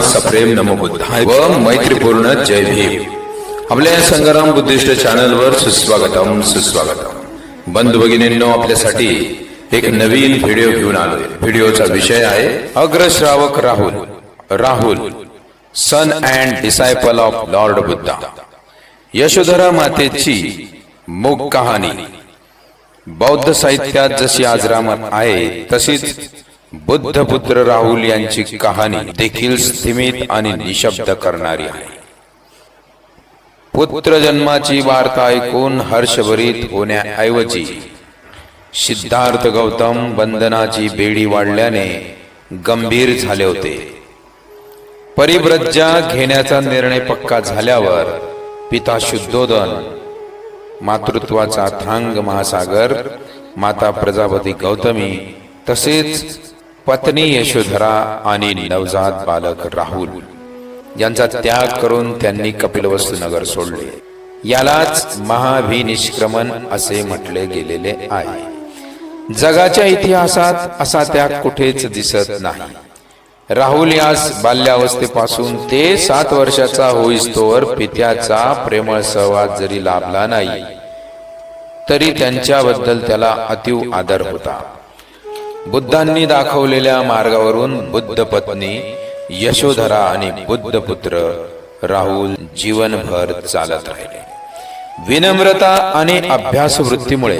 सप्रेम नमो बुद्धाय. व मैत्रीपूर्ण जय भीम. आपल्या या संग्राम बुद्धिस्ट चॅनलवर सुस्वागतम सुस्वागतम. बंधू भगिनींनो आपल्यासाठी एक नवीन व्हिडिओ घेऊन आलोय. व्हिडिओचा विषय आहे अग्रश्रावक Rahul. Rahul son and disciple of Lord Buddha Yashodhara मातेची मूक कहाणी. बौद्ध साहित्यात जशी आजरामत आहे तशीच बुद्ध पुत्र राहुल यांची कहाणी देखील स्थिमित आणि निशब्द करणारी आहे. पुत्र जन्माची वार्ता ऐकून हर्षभरीत होण्याऐवजी सिद्धार्थ गौतम बंधनाची बेडी वाढल्याने गंभीर झाले होते. परिव्रज्जा घेण्याचा निर्णय पक्का झाल्यावर पिता शुद्धोदन मातृत्वाचा थांग महासागर माता प्रजापती गौतमी तसेच पत्नी यशोधरा आणि नवजात बालक राहुल यांचा त्याग करून त्यांनी कपिलवस्तू नगर सोडले. यालाच महाभिनिष्क्रमण असे म्हटले गेलेले आहे. जगाच्या इतिहासात असा त्याग कुठेच दिसत नाही. राहुल यास बाल्यावस्थेपासून ते सात वर्षाचा होईस्तोवर पित्याचा प्रेमळ सहवास जरी लाभला नाही तरी त्यांच्याबद्दल त्याला अतिव आदर होता. बुद्धांनी दाखवलेल्या मार्गावरून बुद्ध पत्नी यशोधरा आणि बुद्ध पुत्र राहुल जीवनभर चालत राहिले. विनम्रता आणि अभ्यास वृत्तीमुळे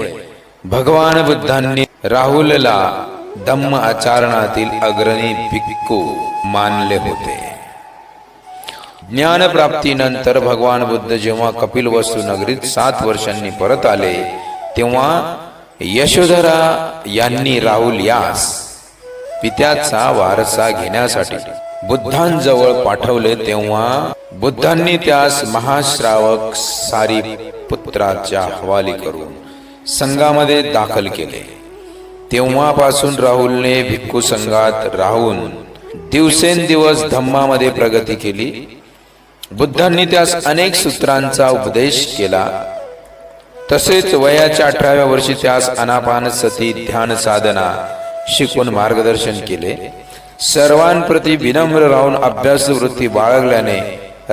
भगवान बुद्धांनी राहुलला धम्म आचरणातील अग्रणी भिक्खू मानले होते. ज्ञानप्राप्तीनंतर भगवान बुद्ध जेव्हा कपिल वस्तू नगरीत सात वर्षांनी परत आले तेव्हा यशोधरा यांनी राहुल यास पित्याचा वारसा घेण्यासाठी बुद्धांजवळ पाठवले तेव्हा बुद्धांनी त्यास महाश्रावक सारी पुत्राच्या हवाली करून संघामध्ये दाखल केले. तेव्हापासून राहुलने भिक्खू संघात राहून दिवसेंदिवस धम्मामध्ये प्रगती केली. बुद्धांनी त्यास अनेक सूत्रांचा उपदेश केला. तसेच वयाच्या अठराव्या वर्षी त्यास अनापान सती ध्यान साधना शिकून मार्गदर्शन केले. सर्वांप्रती विनम्र राहून अभ्यास वृत्ती बाळगल्याने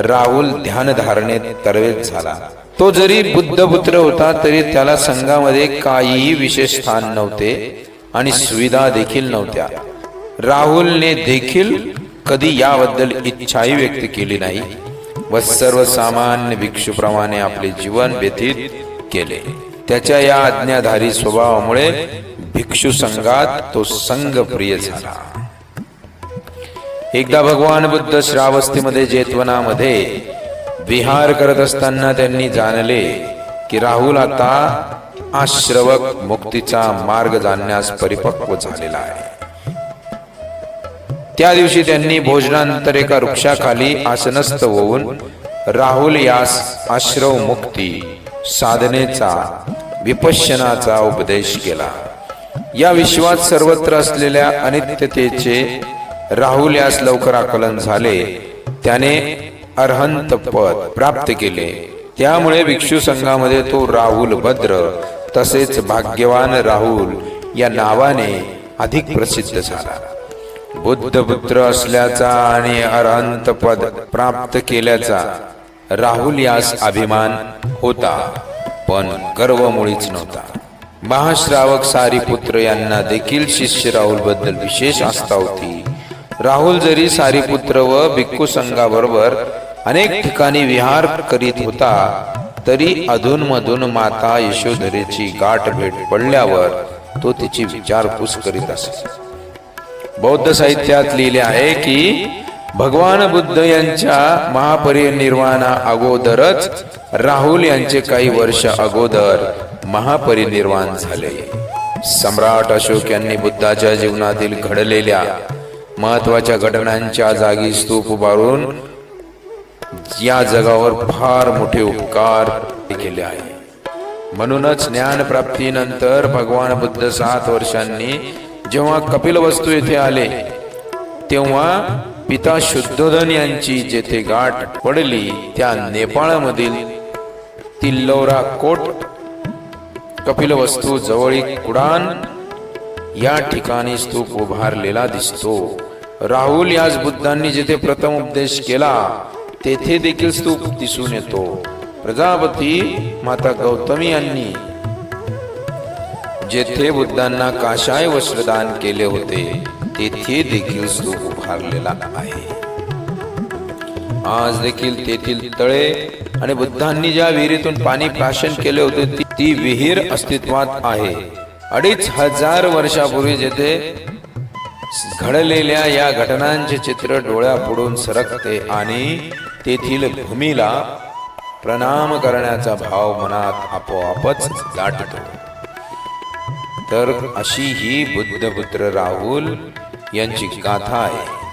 राहुल ध्यान धारणेत तरवेत झाला. तो जरी बुद्ध पुत्र होता तरी त्याला संघामध्ये काहीही विशेष स्थान नव्हते आणि सुविधा देखील नव्हत्या. राहुलने देखील कधी याबद्दल इच्छाही व्यक्त केली नाही व सर्वसामान्य भिक्षूप्रमाणे आपले जीवन व्यतीत केले. त्याच्या या आज्ञाधारी स्वभावामुळे भिक्षू संघात तो संघ प्रिय झाला. एकदा भगवान बुद्ध श्रावस्तीमध्ये जेतवनामध्ये विहार करत असताना त्यांनी जाणले की राहुल आता आश्रवक मुक्तीचा मार्ग जाणण्यास परिपक्व झालेला आहे. त्या दिवशी त्यांनी भोजनानंतर एका वृक्षाखाली आसनस्थ होऊन राहुल यास आश्रव मुक्ती साधनेचा विपश्यनाचा उपदेश केला. या विश्वात सर्वत्र असलेल्या अनित्यतेचे राहुल यास लवकर आकलन झाले. त्याने अर्हंत पद प्राप्त केले. त्यामुळे भिक्षू संघामध्ये तो राहुल भद्र तसेच भाग्यवान राहुल या नावाने अधिक प्रसिद्ध झाला. बुद्ध पुत्र असल्याचा आणि अर्हंत पद प्राप्त केल्याचा राहुल यास अभिमान होता पण गर्व मुळीच नव्हता. महाश्रावक सारीपुत्र यांना देखील शिष्य राहुलबद्दल विशेष आस्था होती. राहुल जरी सारीपुत्र व भिक्खू संघाबरोबर अनेक ठिकाणी विहार करीत होता तरी अधूनमधून माता यशोधरेची गाठ भेट पडल्यावर तो तिची विचारपूस करीत असे. बौद्ध साहित्यात लिहिले आहे की भगवान बुद्ध यांच्या महापरिनिर्वाणा अगोदरच राहुल यांचे काही वर्ष अगोदर महापरिनिर्वाण झाले. सम्राट अशोक यांनी बुद्धाच्या जीवनातील घडलेल्या महत्त्वाच्या घटनांच्या जागी स्तूप उभारून या जगावर फार मोठे उपकार केले आहे. म्हणूनच ज्ञान प्राप्तीनंतर भगवान बुद्ध सात वर्षांनी जेव्हा कपिलवस्तू येथे आले तेव्हा पिता शुद्धोधन यांची जेथे गाठ पडली त्या नेपाळमधील तिल्लोरा कोट कपिलवस्तू जवळील कुडान या ठिकाणी स्तूप उभारलेला दिसतो. राहुल याच बुद्धांनी जिथे प्रथम उपदेश केला तेथे देखील स्तूप दिसून येतो. प्रजापती माता गौतमी यांनी जेथे बुद्धांना काशाय वस्त्रदान केले होते तेथे देखील स्तूप उभारलेला आहे. आज देखील तेथील तळे आणि बुद्धांनी ज्या विहिरीतून पाणी प्राशन केले होते ती- ती विहीर अस्तित्वात आहे. अडीच हजार वर्षापूर्वी जेथे घडलेल्या या घटनांचे चित्र डोळ्यापुढून सरकते आणि तेथील भूमीला प्रणाम करण्याचा भाव मनात आपोआपच दाटतो तर अशी ही बुद्धपुत्र राहुल यांची गाथा आहे.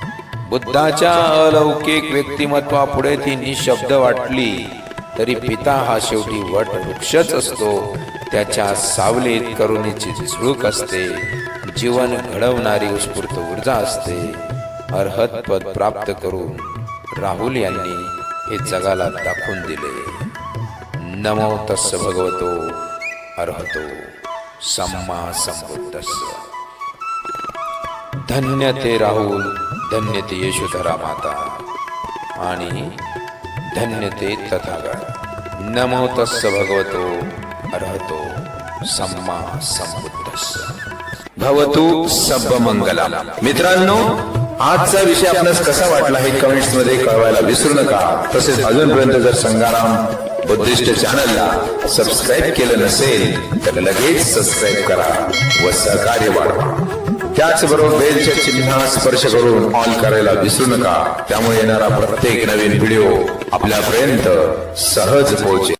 बुद्धाच्या अलौकिक व्यक्तिमत्वापुढे ती निशब्द वाटली. तरी पिता हा शेवटी वट वृक्षच असतो. त्याच्या सावलीत करुणेची झुळूक असते. जीवन घडवणारी उत्स्फूर्त ऊर्जा असते. अर्हत पद प्राप्त करून राहुल यांनी हे जगाला दाखवून दिले. नमो तस्स भगवतो. अर्हतो. सम्मा संबुद्धस्य. धन्य ते राहुल धन्य ते यशोधरा माता. आणि धन्य ते तथागत नमो तस्स भगवतो अर्हतो सम्मा संबुद्धस्य भवतु सब मंगला मित्रांनो आजचा विषय आपल्यास कसा वाटला हे कमेंट्समध्ये कळवायला विसरू नका. तसेच अजूनपर्यंत जर संगाराम बुद्धिस्ट चॅनलला सबस्क्राईब केलं नसेल तर लगेच सबस्क्राईब करा व सहकार्य वाढवा. त्याचबरोबर बेलच्या चिन्हाला स्पर्श करून ऑन करायला विसरू नका. त्यामुळे येणारा प्रत्येक नवीन व्हिडिओ आपल्यापर्यंत सहज पोहोचेल.